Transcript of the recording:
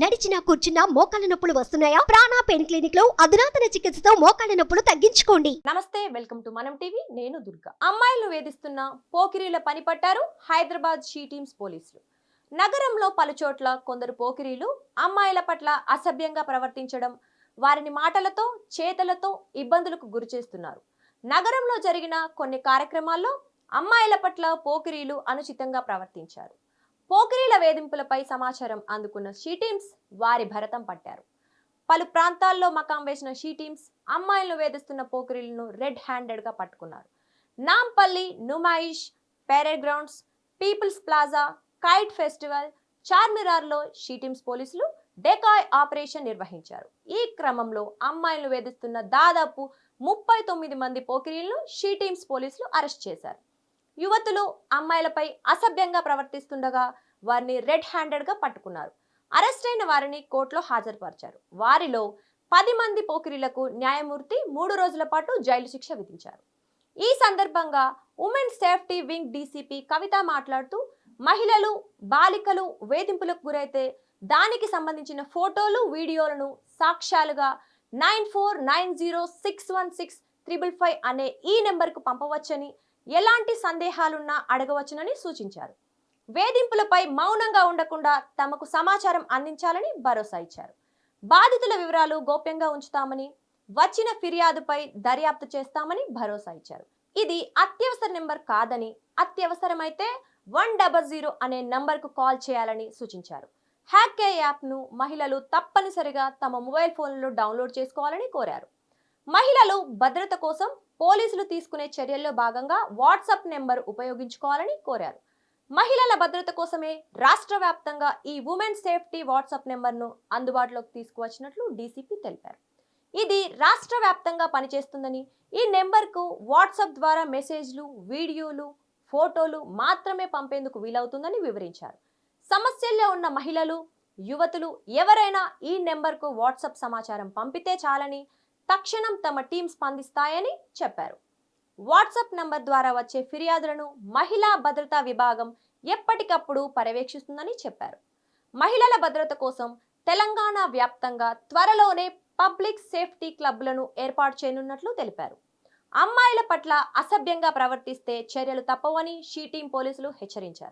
నడిచినా కూర్చున్నా మోకాళ్ళ నొప్పులు వస్తున్నాయా? ప్రాణా పెయిన్ క్లినిక్లో అధునాతన చికిత్సతో మోకాళ్ళ నొప్పులు తగ్గించుకోండి. నమస్తే వెల్కమ్ టు మనం టీవీ. నేను దుర్గా. అమ్మాయిలు వేధిస్తున్న పోకిరీల పని పట్టారు హైదరాబాద్ షీ టీమ్స్ పోలీసులు. నగరంలో పలుచోట్ల కొందరు పోకిరీలు అమ్మాయిల పట్ల అసభ్యంగా ప్రవర్తించడం వారిని మాటలతో చేతలతో ఇబ్బందులకు గురిచేస్తున్నారు. నగరంలో జరిగిన కొన్ని కార్యక్రమాల్లో అమ్మాయిల పట్ల పోకిరీలు అనుచితంగా ప్రవర్తించారు. పోకిరీల వేధింపులపై సమాచారం అందుకున్న షీ టీమ్స్ వారి భరతం పట్టారు. పలు ప్రాంతాల్లో మకాం వేసిన షీ టీమ్స్ అమ్మాయిలను వేధిస్తున్న పోకిరీలను రెడ్ హ్యాండెడ్గా పట్టుకున్నారు. Nampally Numaish parade grounds people's plaza kite festival చార్మినార్లో she teams పోలీసులు డెకాయ్ ఆపరేషన్ నిర్వహించారు. ఈ క్రమంలో అమ్మాయిలను వేధిస్తున్న దాదాపు ముప్పై తొమ్మిది మంది పోకిరీలను షీ టీమ్స్ పోలీసులు అరెస్ట్ చేశారు. యువతులు అమ్మాయిలపై అసభ్యంగా ప్రవర్తిస్తుండగా వారిని రెడ్ హ్యాండెడ్గా పట్టుకున్నారు. అరెస్ట్ అయిన వారిని కోర్టులో హాజరుపరిచారు. వారిలో పది మంది పోకిరీలకు న్యాయమూర్తి మూడు రోజుల పాటు జైలు శిక్ష విధించారు. ఈ సందర్భంగా women safety wing DCP Kavitha మాట్లాడుతూ మహిళలు బాలికలు వేధింపులకు గురైతే దానికి సంబంధించిన ఫోటోలు వీడియోలను సాక్ష్యాలుగా nine four nine zero six one six triple five అనే ఈ నెంబర్కు పంపవచ్చని ఎలాంటి సందేహాలున్నా అడగవచ్చునని సూచించారు. వేధింపులపై మౌనంగా ఉండకుండా తమకు సమాచారం అందించాలని భరోసా ఇచ్చారు. బాధితుల వివరాలు గోప్యంగా ఉంచుతామని వచ్చిన ఫిర్యాదుపై దర్యాప్తు చేస్తామని భరోసా ఇచ్చారు. ఇది అత్యవసర నెంబర్ కాదని అత్యవసరమైతే వన్ డబల్ జీరో అనే నంబర్కు కాల్ చేయాలని సూచించారు. హ్యాకే యాప్ను మహిళలు తప్పనిసరిగా తమ మొబైల్ ఫోన్లలో డౌన్లోడ్ చేసుకోవాలని కోరారు. మహిళలు భద్రత కోసం పోలీసులు తీసుకునే చర్యల్లో భాగంగా వాట్సాప్ నెంబర్ ఉపయోగించుకోవాలని కోరారు. మహిళల భద్రత కోసమే రాష్ట్ర వ్యాప్తంగా ఈ ఉమెన్ సేఫ్టీ వాట్సాప్ నెంబర్ను అందుబాటులోకి తీసుకువచ్చినట్లు డీసీపీ తెలిపారు. ఇది రాష్ట్ర వ్యాప్తంగా పనిచేస్తుందని ఈ నెంబర్కు వాట్సాప్ ద్వారా మెసేజ్లు వీడియోలు ఫోటోలు మాత్రమే పంపేందుకు వీలవుతుందని వివరించారు. సమస్యల్లో ఉన్న మహిళలు యువతులు ఎవరైనా ఈ నెంబర్కు వాట్సాప్ సమాచారం పంపితే చాలని తక్షణం తమ టీం స్పందిస్తాయని చెప్పారు. వాట్సాప్ నంబర్ ద్వారా వచ్చే ఫిర్యాదులను మహిళా భద్రతా విభాగం ఎప్పటికప్పుడు పర్యవేక్షిస్తుందని చెప్పారు. మహిళల భద్రత కోసం తెలంగాణ వ్యాప్తంగా త్వరలోనే పబ్లిక్ సేఫ్టీ క్లబ్లను ఏర్పాటు చేయనున్నట్లు తెలిపారు. అమ్మాయిల పట్ల అసభ్యంగా ప్రవర్తిస్తే చర్యలు తప్పవని షీ టీం పోలీసులు హెచ్చరించారు.